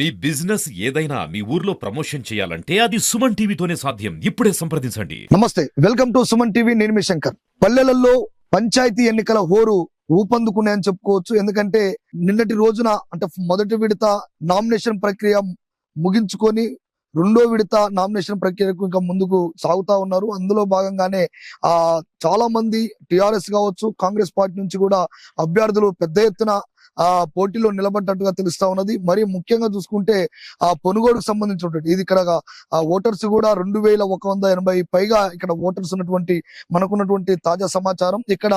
మీ business ఏదైనా మీ ఊర్లో promotion చేయాలంటే అది సుమన్ టీవీతోనే సాధ్యం. ఇప్పుడే సంప్రదించండి. నమస్తే వెల్కమ్ టు సుమన్ టీవీ నేను మీ శంకర్. పల్లెలలో పంచాయతీ ఎన్నికల హోరు ఊపందుకున్నాయని చెప్పుకోవచ్చు. ఎందుకంటే నిన్నటి రోజున అంటే మొదటి విడత నామినేషన్ ప్రక్రియ ముగించుకొని రెండో విడత నామినేషన్ ప్రక్రియకు ఇంకా ముందుకు సాగుతా ఉన్నారు. అందులో భాగంగానే ఆ చాలా మంది టిఆర్ఎస్ కావచ్చు కాంగ్రెస్ పార్టీ నుంచి కూడా అభ్యర్థులు పెద్ద ఎత్తున ఆ పోటీలో నిలబడ్డట్టుగా తెలుస్తా ఉన్నది. మరి ముఖ్యంగా చూసుకుంటే ఆ పొనుగోడుకు సంబంధించినటువంటి ఇది ఇక్కడ ఆ ఓటర్స్ కూడా రెండు వేల ఒక వంద ఎనభై పైగా ఇక్కడ ఓటర్స్ ఉన్నటువంటి మనకున్నటువంటి తాజా సమాచారం. ఇక్కడ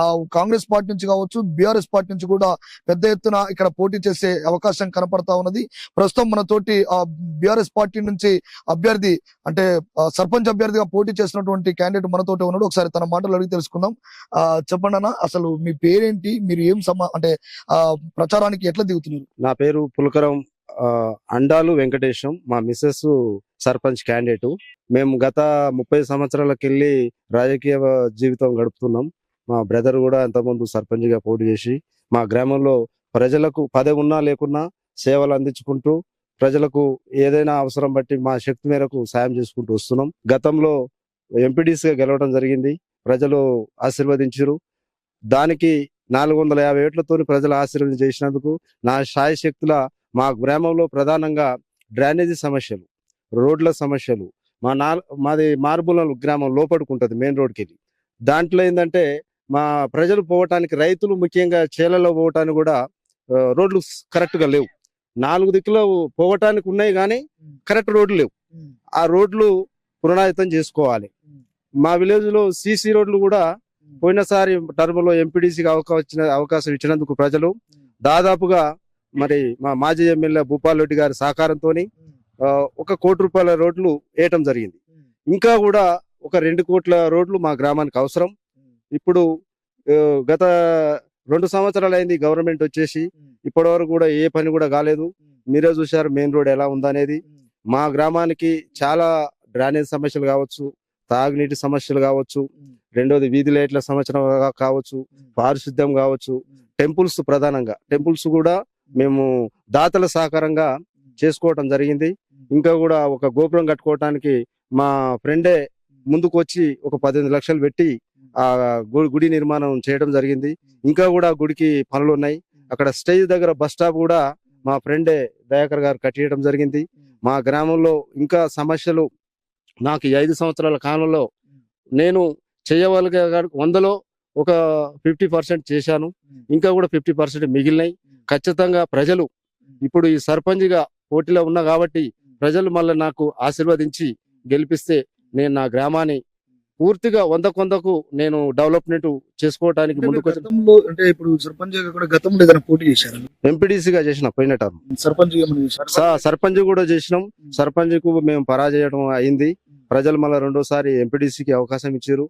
ఆ కాంగ్రెస్ పార్టీ నుంచి కావచ్చు బీఆర్ఎస్ పార్టీ నుంచి కూడా పెద్ద ఎత్తున ఇక్కడ పోటీ చేసే అవకాశం కనపడతా ఉన్నది. ప్రస్తుతం మన తోటి ఆ బీఆర్ఎస్ పార్టీ నుంచి అభ్యర్థి అంటే సర్పంచ్ అభ్యర్థిగా పోటీ చేసినటువంటి క్యాండిడేట్ మనతోటి ఉన్నాడు. ఒకసారి తన మాటలు అడిగి తెలుసుకుందాం. ఆ చెప్పండి అన్న అసలు మీ పేరేంటి? మీరు ఏం సమా అంటే ఆ ప్రచారానికి ఎట్లా దిగుతున్నారు? నా పేరు పులకరం ఆ, అండాలు వెంకటేశం మా మిస్సెస్ సర్పంచ్ క్యాండిడేట్. మేము గత ముప్పై సంవత్సరాలకు వెళ్ళి రాజకీయ జీవితం గడుపుతున్నాం. మా బ్రదర్ కూడా ఎంతమంది సర్పంచ్గా పోటీ చేసి మా గ్రామంలో ప్రజలకు పదే ఉన్నా లేకున్నా సేవలు అందించుకుంటూ ప్రజలకు ఏదైనా అవసరం బట్టి మా శక్తి మేరకు సాయం చేసుకుంటూ వస్తున్నాం. గతంలో ఎంపీడీసీగా గెలవడం జరిగింది. ప్రజలు ఆశీర్వదించారు దానికి నాలుగు వందల యాభై ఏళ్ళతో ప్రజలు ఆశీర్వదం చేసినందుకు నా శాయ శక్తుల మా గ్రామంలో ప్రధానంగా డ్రైనేజీ సమస్యలు రోడ్ల సమస్యలు మా నా మాది మార్బుల గ్రామం లోపడుకుంటది మెయిన్ రోడ్కి వెళ్ళి దాంట్లో ఏంటంటే మా ప్రజలు పోవటానికి రైతులు ముఖ్యంగా చేలలో పోవటానికి కూడా రోడ్లు కరెక్ట్గా లేవు. నాలుగు దిక్కులో పోవటానికి ఉన్నాయి కానీ కరెక్ట్ రోడ్లు లేవు. ఆ రోడ్లు పునరాయితం చేసుకోవాలి. మా విలేజ్లో సీసీ రోడ్లు కూడా పోయినసారి టర్మ్లో ఎంపీడీసీకి అవకాశం అవకాశం ఇచ్చినందుకు ప్రజలు దాదాపుగా మరి మా మాజీ ఎమ్మెల్యే భూపాల్ రెడ్డి గారి సహకారంతో ఒక కోటి రూపాయల రోడ్లు వేయటం జరిగింది. ఇంకా కూడా ఒక రెండు కోట్ల రోడ్లు మా గ్రామానికి అవసరం. ఇప్పుడు గత రెండు సంవత్సరాలు అయింది గవర్నమెంట్ వచ్చేసి ఇప్పటి వరకు కూడా ఏ పని కూడా కాలేదు. మీరే చూశారు మెయిన్ రోడ్ ఎలా ఉందనేది. మా గ్రామానికి చాలా డ్రైనేజ్ సమస్యలు కావచ్చు తాగునీటి సమస్యలు కావచ్చు రెండోది వీధి లైట్ల సమస్య కావచ్చు పారిశుద్ధ్యం కావచ్చు టెంపుల్స్ ప్రధానంగా. టెంపుల్స్ కూడా మేము దాతల సహకారంగా చేసుకోవటం జరిగింది. ఇంకా కూడా ఒక గోపురం కట్టుకోవటానికి మా ఫ్రెండే ముందుకు వచ్చి ఒక పద్దెనిమిది లక్షలు పెట్టి ఆ గుడి నిర్మాణం చేయడం జరిగింది. ఇంకా కూడా గుడికి పనులు ఉన్నాయి. అక్కడ స్టేజ్ దగ్గర బస్ స్టాప్ కూడా మా ఫ్రెండే దయాకర్ గారు కట్టియడం జరిగింది. మా గ్రామంలో ఇంకా సమస్యలు నాకు ఈ ఐదు సంవత్సరాల కాలంలో నేను చేయగలిగే వందలో ఒక ఫిఫ్టీ పర్సెంట్ చేశాను. ఇంకా కూడా ఫిఫ్టీ పర్సెంట్ మిగిలినాయి. ఖచ్చితంగా ప్రజలు ఇప్పుడు ఈ సర్పంచ్గా పోటీలో ఉన్నా కాబట్టి ప్రజలు మళ్ళీ నాకు ఆశీర్వదించి గెలిపిస్తే నేను నా గ్రామాన్ని పూర్తిగా వంద కొందకు నేను డెవలప్మెంట్ చేసుకోవటానికి అంటే ముందుకు అంటే ఇప్పుడు సర్పంచ్గా కూడా గతంలో ఏదైనా పోటీ చేశారు. ఎంపీడీసీగా చేసిన పోయిన టర్మ్. సర్పంచ్ సర్పంచ్ కూడా చేసినాం. సర్పంచ్కు మేము పరాజయడం అయింది. ప్రజలు మళ్ళీ రెండోసారి ఎంపీడీసీకి అవకాశం ఇచ్చారు.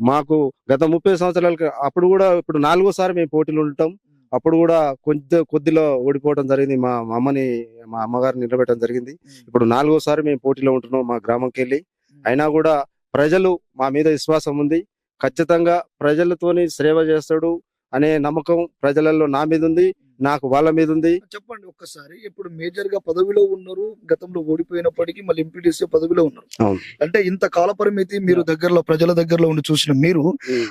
మాకు గత ముప్పై సంవత్సరాలకి అప్పుడు కూడా ఇప్పుడు నాలుగోసారి మేము పోటీలు ఉండటం అప్పుడు కూడా కొద్ది కొద్దిలో ఓడిపోవడం జరిగింది. మా మా అమ్మని మా అమ్మగారిని నిలబెట్టడం జరిగింది. ఇప్పుడు నాలుగోసారి మేము పోటీలో ఉంటున్నాం మా గ్రామంకి వెళ్ళి. అయినా కూడా ప్రజలు మా మీద విశ్వాసం ఉంది. ఖచ్చితంగా ప్రజలతోని సేవ చేస్తాడు అనే నమ్మకం ప్రజలలో నా మీద ఉంది. నాకు వాళ్ళ మీద ఉంది. చెప్పండి ఒక్కసారి. ఇప్పుడు మేజర్గా పదవిలో ఉన్నారు. గతంలో ఓడిపోయినప్పటికీ మళ్ళీ ఎంపీటీసీ పదవిలో ఉన్నారు. అంటే ఇంత కాల పరిమితి మీరు దగ్గరలో ప్రజల దగ్గరలో ఉండి చూసిన మీరు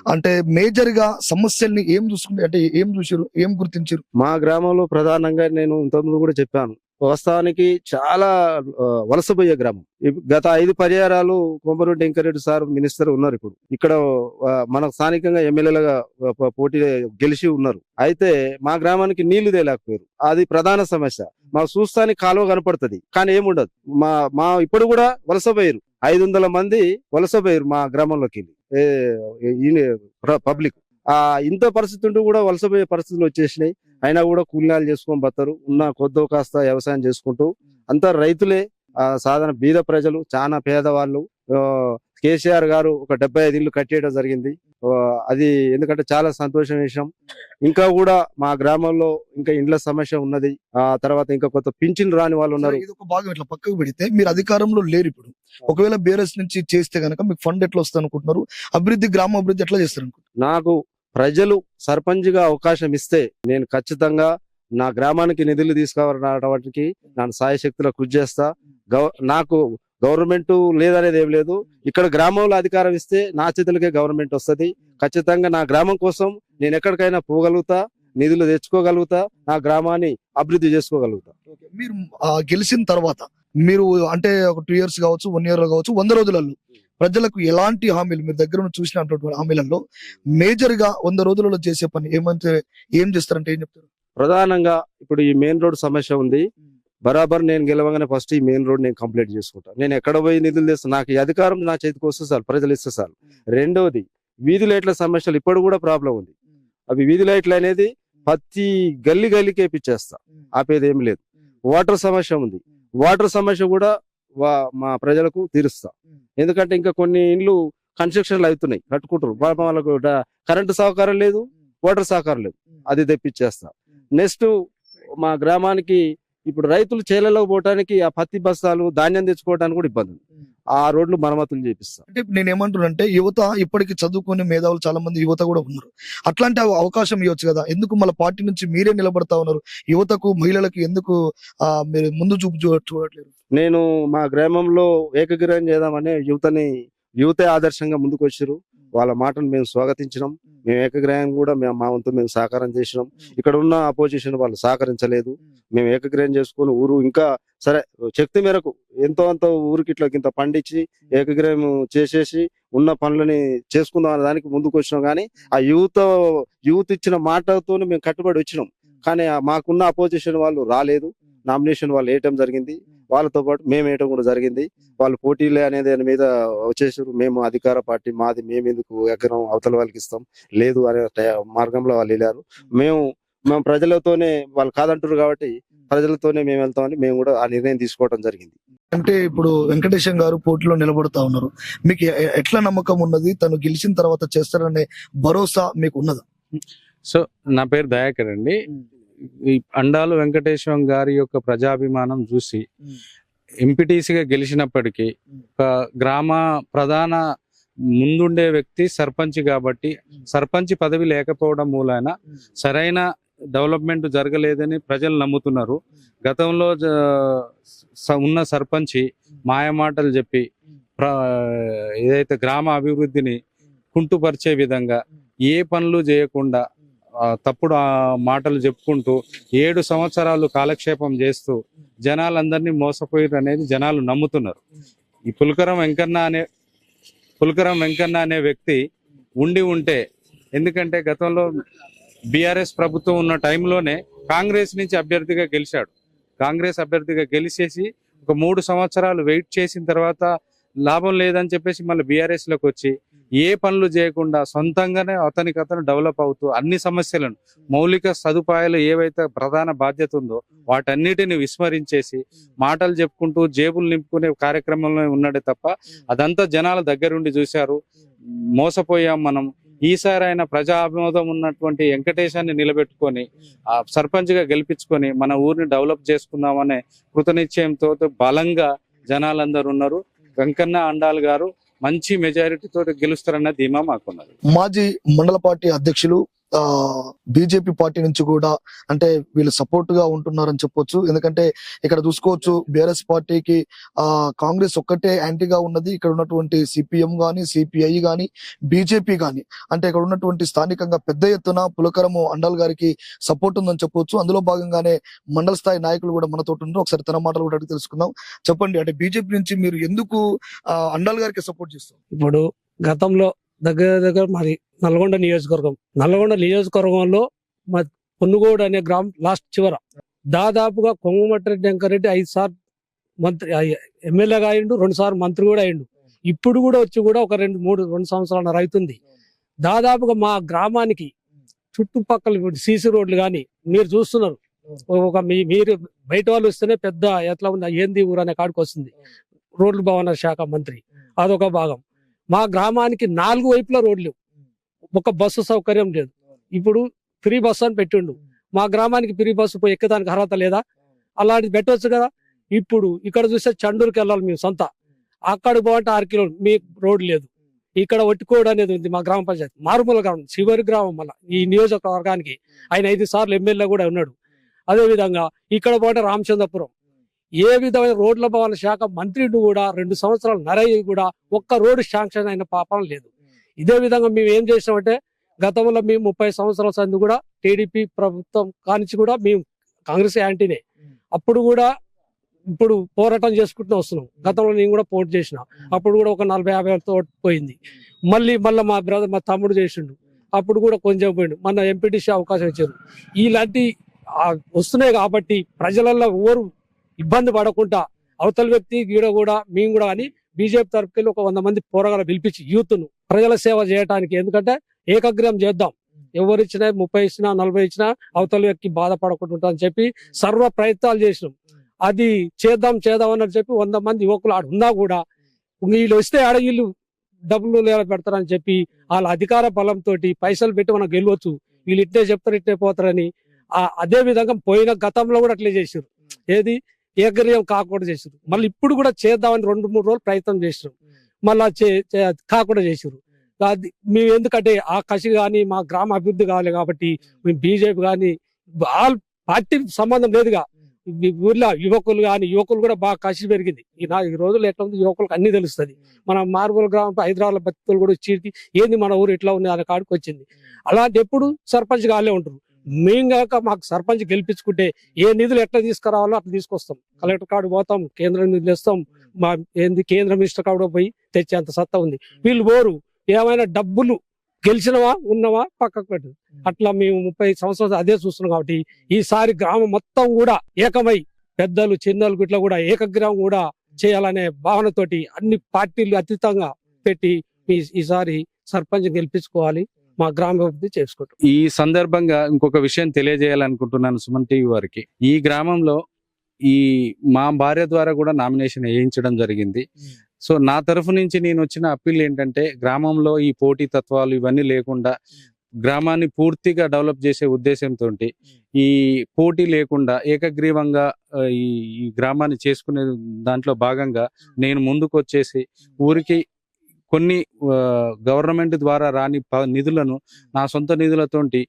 అంటే మేజర్గా సమస్యల్ని ఏం చూసుకుంటే అంటే ఏం చూసారు ఏం గుర్తించారు? మా గ్రామంలో ప్రధానంగా నేను ఇంతకుముందు కూడా చెప్పాను. వాస్తవానికి చాలా వలసపోయే గ్రామం. గత ఐదు పరిహారాలు కొమ్మరెడ్డి వెంకరెడ్డి సార్ మినిస్టర్ ఉన్నారు ఇప్పుడు. ఇక్కడ మన స్థానికంగా ఎమ్మెల్యేలుగా పోటీ గెలిచి ఉన్నారు. అయితే మా గ్రామానికి నీళ్ళు తేలేకపోయారు. అది ప్రధాన సమస్య. మా చూస్తానికి కాలువ కనపడుతుంది. కానీ ఏముండదు. మా మా ఇప్పుడు కూడా వలసపోయారు ఐదు వందల మంది వలసపోయారు మా గ్రామంలోకి వెళ్ళి. పబ్లిక్. ఆ ఇంత పరిస్థితి ఉంటూ కూడా వలసపోయే పరిస్థితులు వచ్చేసినాయి. అయినా కూడా కూలినాలు చేసుకొని బతారు. ఉన్న కొద్దో కాస్త వ్యవసాయం చేసుకుంటూ అంతా రైతులే. ఆ సాధారణ బీద ప్రజలు చాలా పేదవాళ్ళు. కేసీఆర్ గారు ఒక డెబ్బై ఐదు ఇల్లు కట్టేయడం జరిగింది. అది ఎందుకంటే చాలా సంతోషం విషయం. ఇంకా కూడా మా గ్రామంలో ఇంకా ఇండ్ల సమస్య ఉన్నది. ఆ తర్వాత ఇంకా కొత్త పింఛన్లు రాని వాళ్ళు ఉన్నారు. ఇది ఒక భాగం ఇట్లా పక్కకు పెడితే మీరు అధికారంలో లేరు ఇప్పుడు. ఒకవేళ బీఆర్ఎస్ నుంచి చేస్తే గనక మీకు ఫండ్ ఎట్లా వస్తుంది అనుకుంటున్నారు? అభివృద్ధి గ్రామ అభివృద్ధి ఎట్లా చేస్తారు అనుకుంటున్నారు? నాకు ప్రజలు సర్పంచ్గా అవకాశం ఇస్తే నేను ఖచ్చితంగా నా గ్రామానికి నిధులు తీసుకురావడానికి ನಾನು సాయశక్తిలో కృషి చేస్తా. గవ- నాకు గవర్నమెంట్ లేదనేది ఏం లేదు. ఇక్కడ గ్రామంలో అధికారం ఇస్తే నా చేతులకే గవర్నమెంట్ వస్తది. ఖచ్చితంగా నా గ్రామం కోసం నేను ఎక్కడికైనా పోగలుగుతా నిధులు తెచ్చుకోగలుగుతా నా గ్రామాన్ని అభివృద్ధి చేసుకోగలుగుతా. మీరు గెలిచిన తర్వాత మీరు అంటే ఒక టూ ఇయర్స్ కావచ్చు వన్ ఇయర్ కావచ్చు వంద రోజులలో ప్రజలకు ఎలాంటి హామీలు? మీరు దగ్గర నుంచి చూసినటువంటి హామీలలో మేజర్గా వంద రోజులలో చేసే పని ఏమంటే ఏం చేస్తారంటే ఏం చెప్తారు? ప్రధానంగా ఇప్పుడు ఈ మెయిన్ రోడ్ సమస్య ఉంది. బరాబర్ నేను గెలవగానే ఫస్ట్ ఈ మెయిన్ రోడ్ నేను కంప్లీట్ చేసుకుంటా. నేను ఎక్కడ పోయి నిధులు తెస్తా? నాకు ఈ అధికారం నా చేతికి వస్తే చాలు ప్రజలు ఇస్తే చాలు. రెండవది వీధి లైట్ల సమస్యలు ఇప్పుడు కూడా ప్రాబ్లం ఉంది. అవి వీధి లైట్లు అనేది ప్రతి గల్లి గల్లీకి వేపించేస్తా ఆపేది ఏం లేదు వాటర్ సమస్య ఉంది. వాటర్ సమస్య కూడా మా ప్రజలకు తీరుస్తా. ఎందుకంటే ఇంకా కొన్ని ఇండ్లు కన్స్ట్రక్షన్లు అవుతున్నాయి కట్టుకుంటారు. వాళ్ళకు కరెంటు సహకారం లేదు వాటర్ సహకారం లేదు. అది తెప్పించేస్తా. నెక్స్ట్ మా గ్రామానికి ఇప్పుడు రైతులు చేలలో పోవటానికి ఆ పత్తి బస్తాలు ధాన్యం తెచ్చుకోవడానికి కూడా ఇబ్బంది ఉంది. ఆ రోడ్లు మరమ్మతులు చేపిస్తా. అంటే నేను ఏమంటున్నానంటే యువత ఇప్పటికి చదువుకునే మేధావులు చాలా మంది యువత కూడా ఉన్నారు. అట్లాంటి అవ- అవకాశం ఇవ్వచ్చు కదా. ఎందుకు మళ్ళీ పార్టీ నుంచి మీరే నిలబడతా ఉన్నారు? యువతకు మహిళలకు ఎందుకు ఆ మీరు ముందు చూపు చూడట్లేదు? నేను మా గ్రామంలో ఏకగ్రహం చేద్దామని యువతని యువతే ఆదర్శంగా ముందుకు వచ్చారు వాళ్ళ మాటను మేము స్వాగతించినాం. మేము ఏకగ్రహం కూడా మేము మా వంతు మేము సహకారం చేసినాం. ఇక్కడ ఉన్న అపోజిషన్ వాళ్ళు సహకరించలేదు. మేము ఏకగ్రహం చేసుకుని ఊరు ఇంకా సరే శక్తి మేరకు ఎంతో అంతో ఊరికి ఇట్లా ఇంత పండించి ఏకగ్రహం చేసేసి ఉన్న పనులని చేసుకుందాం అనే దానికి ముందుకు వచ్చినాం. కానీ ఆ యూత్ యూత్ ఇచ్చిన మాటతో మేము కట్టుబడి వచ్చినాం. కానీ మాకున్న అపోజిషన్ వాళ్ళు రాలేదు. నామినేషన్ వాళ్ళు వేయటం జరిగింది. వాళ్ళతో పాటు మేము వేయటం కూడా జరిగింది. వాళ్ళు పోటీలే అనే దాని మీద వచ్చేసారు. మేము అధికార పార్టీ మాది మేము ఎందుకు ఎకరం అవతల వాళ్ళకి ఇస్తాం. లేదు అనే మార్గంలో వాళ్ళు వెళ్ళారు. మేము మేము ప్రజలతోనే వాళ్ళు కాదంటారు కాబట్టి ప్రజలతోనే మేము వెళ్తామని మేము కూడా ఆ నిర్ణయం తీసుకోవడం జరిగింది. అంటే ఇప్పుడు వెంకటేశం గారు పోటీలో నిలబడతా ఉన్నారు. మీకు ఎట్లా నమ్మకం ఉన్నది? తను గెలిచిన తర్వాత చేస్తారనే భరోసా మీకు ఉన్నదా? సో నా పేరు దయాకర్ అండి. ఈ అండాలు వెంకటేశ్వరం గారి యొక్క ప్రజాభిమానం చూసి ఎంపీటీసీగా గెలిచినప్పటికీ ఒక గ్రామ ప్రధాన ముందుండే వ్యక్తి సర్పంచ్ కాబట్టి సర్పంచ్ పదవి లేకపోవడం మూలాన సరైన డెవలప్మెంట్ జరగలేదని ప్రజలు నమ్ముతున్నారు. గతంలో ఉన్న సర్పంచ్ మాయమాటలు చెప్పి ఏదైతే గ్రామ అభివృద్ధిని కుంటుపరిచే విధంగా ఏ పనులు చేయకుండా తప్పుడు మాటలు చెప్పుకుంటూ ఏడు సంవత్సరాలు కాలక్షేపం చేస్తూ జనాలందరినీ మోసపోయారు అనేది జనాలు నమ్ముతున్నారు. ఈ పులకరం వెంకన్న అనే పులకరం వెంకన్న అనే వ్యక్తి ఉండి ఉంటే ఎందుకంటే గతంలో బీఆర్ఎస్ ప్రభుత్వం ఉన్న టైంలోనే కాంగ్రెస్ నుంచి అభ్యర్థిగా గెలిచాడు. కాంగ్రెస్ అభ్యర్థిగా గెలిచేసి ఒక మూడు సంవత్సరాలు వెయిట్ చేసిన తర్వాత లాభం లేదని చెప్పేసి మళ్ళీ బీఆర్ఎస్లోకి వచ్చి ఏ పనులు చేయకుండా సొంతంగానే అతనికి అతను డెవలప్ అవుతూ అన్ని సమస్యలను మౌలిక సదుపాయాలు ఏవైతే ప్రధాన బాధ్యత ఉందో వాటన్నిటిని విస్మరించేసి మాటలు చెప్పుకుంటూ జేబులు నింపుకునే కార్యక్రమంలో ఉన్నాడే తప్ప అదంతా జనాల దగ్గరుండి చూశారు. మోసపోయాం మనం. ఈసారి ఆయన ప్రజా ఆమోదం ఉన్నటువంటి వెంకటేశాన్ని నిలబెట్టుకొని ఆ సర్పంచ్గా గెలిపించుకొని మన ఊరిని డెవలప్ చేసుకుందామనే కృతనిశ్చయంతో బలంగా జనాలందరూ ఉన్నారు. వెంకన్న అండాల్ గారు మంచి మెజారిటీ తోటి గెలుస్తారన్న ధీమా మాకున్నది. మాజీ మండల పార్టీ అధ్యక్షులు బీజేపీ పార్టీ నుంచి కూడా అంటే వీళ్ళు సపోర్ట్గా ఉంటున్నారని చెప్పొచ్చు. ఎందుకంటే ఇక్కడ చూసుకోవచ్చు బీఆర్ఎస్ పార్టీకి ఆ కాంగ్రెస్ ఒక్కటే యాంటీగా ఉన్నది. ఇక్కడ ఉన్నటువంటి సిపిఎం గాని సిపిఐ గాని బీజేపీ గాని. అంటే ఇక్కడ ఉన్నటువంటి స్థానికంగా పెద్ద ఎత్తున పులకరము అండాల్ గారికి సపోర్ట్ ఉందని చెప్పొచ్చు. అందులో భాగంగానే మండల స్థాయి నాయకులు కూడా మనతో ఉన్నారు ఒకసారి తన మాటలు కూడా అడిగి తెలుసుకుందాం. చెప్పండి అంటే బీజేపీ నుంచి మీరు ఎందుకు అండల్ అండాల్ గారికి సపోర్ట్ చేస్తారు ఇప్పుడు గతంలో దగ్గర దగ్గర మరి నల్గొండ నియోజకవర్గం. నల్గొండ నియోజకవర్గంలో మా పొన్నుగోడు అనే గ్రామం లాస్ట్ చివర. దాదాపుగా కొంగమటిరెడ్డి వెంకరెడ్డి ఐదు సార్లు మంత్రి ఎమ్మెల్యేగా అయిండు రెండు సార్లు మంత్రి కూడా అయిండు. ఇప్పుడు కూడా వచ్చి కూడా ఒక రెండు మూడు రెండు సంవత్సరాల రైతుంది. దాదాపుగా మా గ్రామానికి చుట్టుపక్కల సీసీ రోడ్లు కానీ మీరు చూస్తున్నారు. ఒక మీ మీరు బయట వాళ్ళు వస్తేనే పెద్ద ఎట్లా ఉంది ఏంది ఊరు అనే కాడికి వస్తుంది. రోడ్లు భవన శాఖ మంత్రి. అదొక భాగం. మా గ్రామానికి నాలుగు వైపులా రోడ్లు ఒక బస్సు సౌకర్యం లేదు. ఇప్పుడు ఫ్రీ బస్సు అని పెట్టిండు. మా గ్రామానికి ఫ్రీ బస్సు పోయి ఎక్కడానికి అర్హత లేదా? అలాంటిది పెట్టవచ్చు కదా. ఇప్పుడు ఇక్కడ చూస్తే చండూరుకి వెళ్ళాలి మేము సొంత. అక్కడ పోవంటే ఆరు కిలో మీ రోడ్ లేదు. ఇక్కడ ఒట్టుకోడు అనేది ఉంది మా గ్రామ పంచాయతీ. మారుమూల గ్రామం చివరి గ్రామం మళ్ళా ఈ నియోజకవర్గానికి ఆయన ఐదు సార్లు ఎమ్మెల్యే కూడా ఉన్నాడు. అదేవిధంగా ఇక్కడ పోతే రామచంద్రపురం. ఏ విధమైన రోడ్ల భవన శాఖ మంత్రిని కూడా రెండు సంవత్సరాలు నరయ్య కూడా ఒక్క రోడ్డు శాంక్షన్ అయిన పాపం లేదు. ఇదే విధంగా మేము ఏం చేసినామంటే గతంలో మేము ముప్పై సంవత్సరాల సంది కూడా టీడీపీ ప్రభుత్వం కానించి కూడా మేము కాంగ్రెస్ యాంటీనే. అప్పుడు కూడా ఇప్పుడు పోరాటం చేసుకుంటూ వస్తున్నాం. గతంలో నేను కూడా పోటీ చేసిన. అప్పుడు కూడా ఒక నలభై యాభై వేలతో పోయింది. మళ్ళీ మళ్ళీ మా బ్రదర్ మా తమ్ముడు చేసిండు. అప్పుడు కూడా కొంచెం పోయిండు. మన ఎంపీటీసీ అవకాశం ఇచ్చారు. ఇలాంటి వస్తున్నాయి కాబట్టి ప్రజలలో ఎవరు ఇబ్బంది పడకుండా అవతల వ్యక్తి గీడ కూడా మేము కూడా అని బీజేపీ తరపుకెళ్ళి ఒక వంద మంది పోరగాలు పిలిపించి యూత్ను ప్రజల సేవ చేయడానికి ఎందుకంటే ఏకగ్రహం చేద్దాం. ఎవరు ఇచ్చినా ముప్పై ఇచ్చినా నలభై ఇచ్చినా అవతల వ్యక్తి బాధపడకుండా అని చెప్పి సర్వ ప్రయత్నాలు చేసినాం. అది చేద్దాం చేద్దాం అని చెప్పి వంద మంది యువకులు ఆడ ఉన్నా కూడా వీళ్ళు వస్తే ఆడ వీళ్ళు డబ్బులు లేవ పెడతారని చెప్పి వాళ్ళ అధికార బలంతో పైసలు పెట్టి మనం గెలవచ్చు వీళ్ళు ఇట్టే చెప్తారు ఇట్టే పోతారని. అదే విధంగా పోయిన గతంలో కూడా అట్లే చేశారు ఏది? ఏకగ్రీయం కాకుండా చేసారు మళ్ళీ ఇప్పుడు కూడా చేద్దామని రెండు మూడు రోజులు ప్రయత్నం చేసారు మళ్ళా కాకుండా చేసారు అది మేము ఎందుకంటే ఆ కసి కానీ మా గ్రామ అభివృద్ధి కావాలి కాబట్టి మేము బీజేపీ కానీ ఆల్ పార్టీ సంబంధం లేదుగా. ఊర్లో యువకులు కానీ యువకులు కూడా బాగా కసి పెరిగింది. ఈ నా ఈ రోజుల్లో ఎట్లా ఉంది? యువకులకు అన్ని తెలుస్తుంది. మన మార్మూల గ్రామం హైదరాబాద్ భక్తులు కూడా చీటి ఏంది మన ఊరు ఎట్లా ఉంది అనే కాడికి వచ్చింది. అలాంటి ఎప్పుడు సర్పంచ్ గాలే ఉంటారు మేము కాక మాకు సర్పంచ్ గెలిపించుకుంటే ఏ నిధులు ఎట్లా తీసుకురావాలో అట్లా తీసుకొస్తాం. కలెక్టర్ కాడు పోతాం కేంద్రం నిధులు ఇస్తాం మా ఏంది కేంద్ర మినిస్టర్ కాడ పోయి తెచ్చేంత సత్తా ఉంది. వీళ్ళు పోరు ఏమైనా డబ్బులు గెలిచినవా ఉన్నవా పక్కకు పెట్టు అట్లా మేము ముప్పై సంవత్సరాలు అదే చూస్తున్నాం కాబట్టి ఈసారి గ్రామం మొత్తం కూడా ఏకమై పెద్దలు చిన్నలు ఇట్లా కూడా ఏకగ్రామం కూడా చేయాలనే భావనతోటి అన్ని పార్టీలు అతీతంగా పెట్టి ఈసారి సర్పంచ్ గెలిపించుకోవాలి. మా గ్రామాభివృద్ధి చేసుకుంటాం. ఈ సందర్భంగా ఇంకొక విషయం తెలియజేయాలనుకుంటున్నాను సుమన్ టీవీ వారికి. ఈ గ్రామంలో ఈ మా భార్య ద్వారా కూడా నామినేషన్ వేయించడం జరిగింది. సో నా తరఫు నుంచి నేను వచ్చిన అప్పీల్ ఏంటంటే గ్రామంలో ఈ పోటీ తత్వాలు ఇవన్నీ లేకుండా గ్రామాన్ని పూర్తిగా డెవలప్ చేసే ఉద్దేశంతో ఈ పోటీ లేకుండా ఏకగ్రీవంగా ఈ గ్రామాన్ని చేసుకునే దాంట్లో భాగంగా నేను ముందుకు వచ్చేసి ఊరికి కొన్ని గవర్నమెంట్ ద్వారా రాని ప- నిధులను నా సొంత నిధులతోటి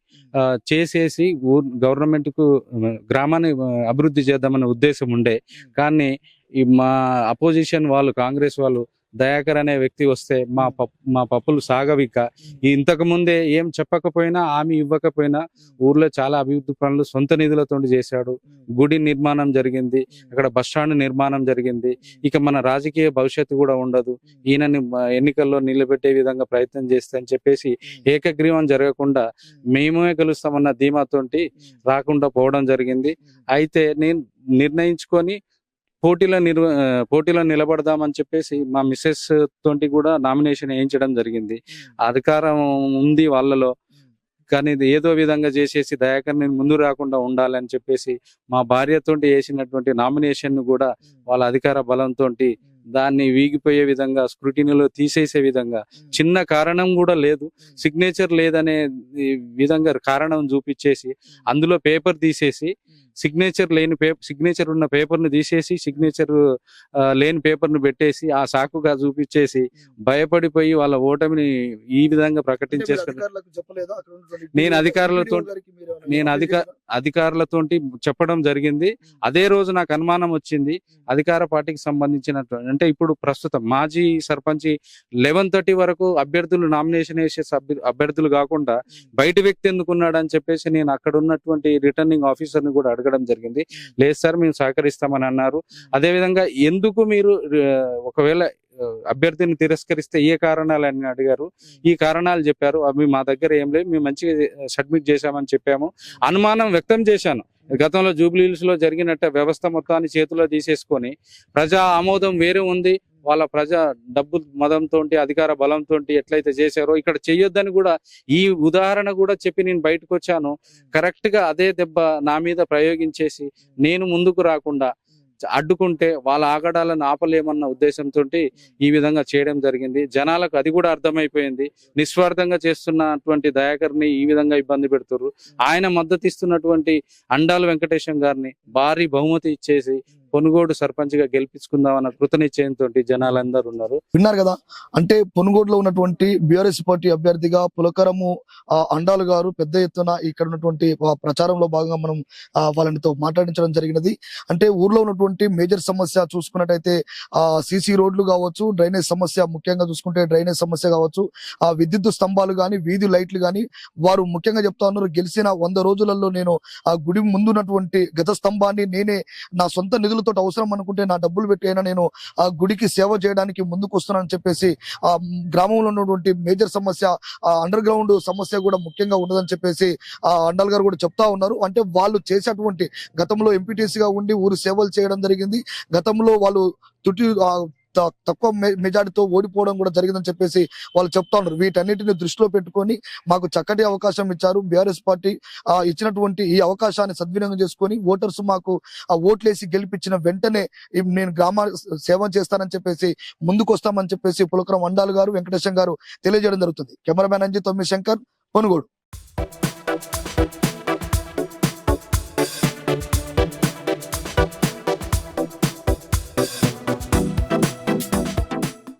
చేసేసి ఊర్ గవర్నమెంట్కు ఆ, గ్రామాన్ని అభివృద్ధి చేద్దామనే ఉద్దేశం ఉండే. కానీ ఈ మా అపోజిషన్ వాళ్ళు కాంగ్రెస్ వాళ్ళు దయాకర్ అనే వ్యక్తి వస్తే మా పప్ మా పప్పులు సాగవిక. ఇంతకు ముందే ఏం చెప్పకపోయినా హామీ ఇవ్వకపోయినా ఊర్లో చాలా అభివృద్ధి పనులు సొంత నిధులతో చేశాడు. గుడి నిర్మాణం జరిగింది. అక్కడ బస్ స్టాండ్ నిర్మాణం జరిగింది. ఇక మన రాజకీయ భవిష్యత్తు కూడా ఉండదు. ఈయనని ఎన్నికల్లో నిలబెట్టే విధంగా ప్రయత్నం చేస్తే అని చెప్పేసి ఏకగ్రీవం జరగకుండా మేమే. గెలుస్తామన్న ధీమాతోటి రాకుండా పోవడం జరిగింది. అయితే నేను నిర్ణయించుకొని పోటీలో నిర్వ పోటీలో నిలబడదామని చెప్పేసి మా మిస్సెస్ తోటి కూడా నామినేషన్ వేయించడం జరిగింది. అధికారం ఉంది వాళ్ళలో. కానీ ఇది ఏదో విధంగా చేసేసి దయాకర్ నేను ముందు రాకుండా ఉండాలని చెప్పేసి మా భార్యతోటి వేసినటువంటి నామినేషన్ కూడా వాళ్ళ అధికార బలంతో దాన్ని వీగిపోయే విధంగా స్క్రూటినీలో తీసేసే విధంగా చిన్న కారణం కూడా లేదు. సిగ్నేచర్ లేదనే విధంగా కారణం చూపించేసి అందులో పేపర్ తీసేసి సిగ్నేచర్ లేని పేపర్ సిగ్నేచర్ ఉన్న పేపర్ను తీసేసి సిగ్నేచర్ లేని పేపర్ను పెట్టేసి ఆ సాకుగా చూపించేసి భయపడిపోయి వాళ్ళ ఓటమిని ఈ విధంగా ప్రకటించేసుకున్నారు నేను అధికారులతో- నేను అధిక- అధికారులతోటి చెప్పడం జరిగింది. అదే రోజు నాకు అనుమానం వచ్చింది. అధికార పార్టీకి సంబంధించినటువంటి అంటే ఇప్పుడు ప్రస్తుతం మాజీ సర్పంచ్ లెవెన్ థర్టీ వరకు అభ్యర్థులు నామినేషన్ వేసే అభ్యర్థులు కాకుండా బయట వ్యక్తి ఎందుకున్నాడు అని చెప్పేసి నేను అక్కడ ఉన్నటువంటి రిటర్నింగ్ ఆఫీసర్ని కూడా అడగడం జరిగింది. లేదు సార్ మేము సహకరిస్తామని అన్నారు. అదే విధంగా ఎందుకు మీరు ఒకవేళ అభ్యర్థిని తిరస్కరిస్తే ఏ కారణాలు అని అడిగారు ఈ కారణాలు చెప్పారు. అవి మా దగ్గర ఏం లేవు. మేము మంచిగా సబ్మిట్ చేశామని చెప్పాము. అనుమానం వ్యక్తం చేశాను. గతంలో జూబ్లీహిల్స్లో జరిగినట్టు వ్యవస్థ మొత్తాన్ని చేతిలో తీసేసుకొని ప్రజా ఆమోదం వేరే ఉంది. వాళ్ళ ప్రజా డబ్బు మదంతో అధికార బలంతో ఎట్లయితే చేశారో ఇక్కడ చెయ్యొద్దని కూడా ఈ ఉదాహరణ కూడా చెప్పి నేను బయటకు వచ్చాను కరెక్ట్గా అదే దెబ్బ నా మీద ప్రయోగించేసి నేను ముందుకు రాకుండా అడ్డుకుంటే వాళ్ళ ఆగడాలను ఆపలేమన్న ఉద్దేశంతో ఈ విధంగా చేయడం జరిగింది. జనాలకు అది కూడా అర్థమైపోయింది. నిస్వార్థంగా చేస్తున్నటువంటి దయాకర్ని ఈ విధంగా ఇబ్బంది పెడుతున్నారు ఆయన మద్దతు ఇస్తున్నటువంటి అండాల వెంకటేశం గారిని భారీ బహుమతి ఇచ్చేసి పొనుగోడు సర్పంచ్గా గెలిపించుకుందాం అన్న కృత నిశ్చయంతో జనాలందరూ ఉన్నారు. విన్నారు కదా? అంటే పొనుగోడులో ఉన్నటువంటి బీఆర్ఎస్ పార్టీ అభ్యర్థిగా పులకరము ఆ, అండాలు గారు పెద్ద ఎత్తున ఇక్కడ ఉన్నటువంటి ప్రచారంలో భాగంగా మనం ఆ, వాళ్ళనితో మాట్లాడించడం జరిగినది. అంటే ఊర్లో ఉన్నటువంటి మేజర్ సమస్య చూసుకున్నట్టయితే ఆ సీసీ రోడ్లు కావచ్చు డ్రైనేజ్ సమస్య ముఖ్యంగా చూసుకుంటే డ్రైనేజ్ సమస్య కావచ్చు ఆ విద్యుత్ స్తంభాలు కానీ వీధి లైట్లు గాని వారు ముఖ్యంగా చెప్తా ఉన్నారు గెలిచిన వంద రోజులలో నేను ఆ గుడి ముందున్నటువంటి గత స్తంభాన్ని నేనే నా సొంత నిధులు నిధులతో అవసరం అనుకుంటే నా డబ్బులు పెట్టి అయినా నేను ఆ గుడికి సేవ చేయడానికి ముందుకు వస్తున్నానని చెప్పేసి ఆ గ్రామంలో ఉన్నటువంటి మేజర్ సమస్య ఆ అండర్ గ్రౌండ్ సమస్య కూడా ముఖ్యంగా ఉన్నదని చెప్పేసి ఆ అండల్ గారు కూడా చెప్తా ఉన్నారు. అంటే వాళ్ళు చేసేటువంటి గతంలో ఎంపీటీసీగా ఉండి ఊరు సేవలు చేయడం జరిగింది. గతంలో వాళ్ళు తుటి తక్కువ మె- మెజారిటీతో ఓడిపోవడం కూడా జరిగిందని చెప్పేసి వాళ్ళు చెప్తా ఉన్నారు. వీటన్నిటిని దృష్టిలో పెట్టుకొని మాకు చక్కటి అవకాశం ఇచ్చారు. బీఆర్ఎస్ పార్టీ ఆ, ఇచ్చినటువంటి ఈ అవకాశాన్ని సద్వినియోగం చేసుకొని ఓటర్స్ మాకు ఆ ఓట్లేసి గెలిపించిన వెంటనే నేను గ్రామ సేవ చేస్తానని చెప్పేసి ముందుకు వస్తామని చెప్పేసి పులకరం వండాలు గారు వెంకటేశం గారు తెలియజేయడం జరుగుతుంది. కెమెరామ్యాన్ అంజీ తొమ్మిది శంకర్ కొనుగోడు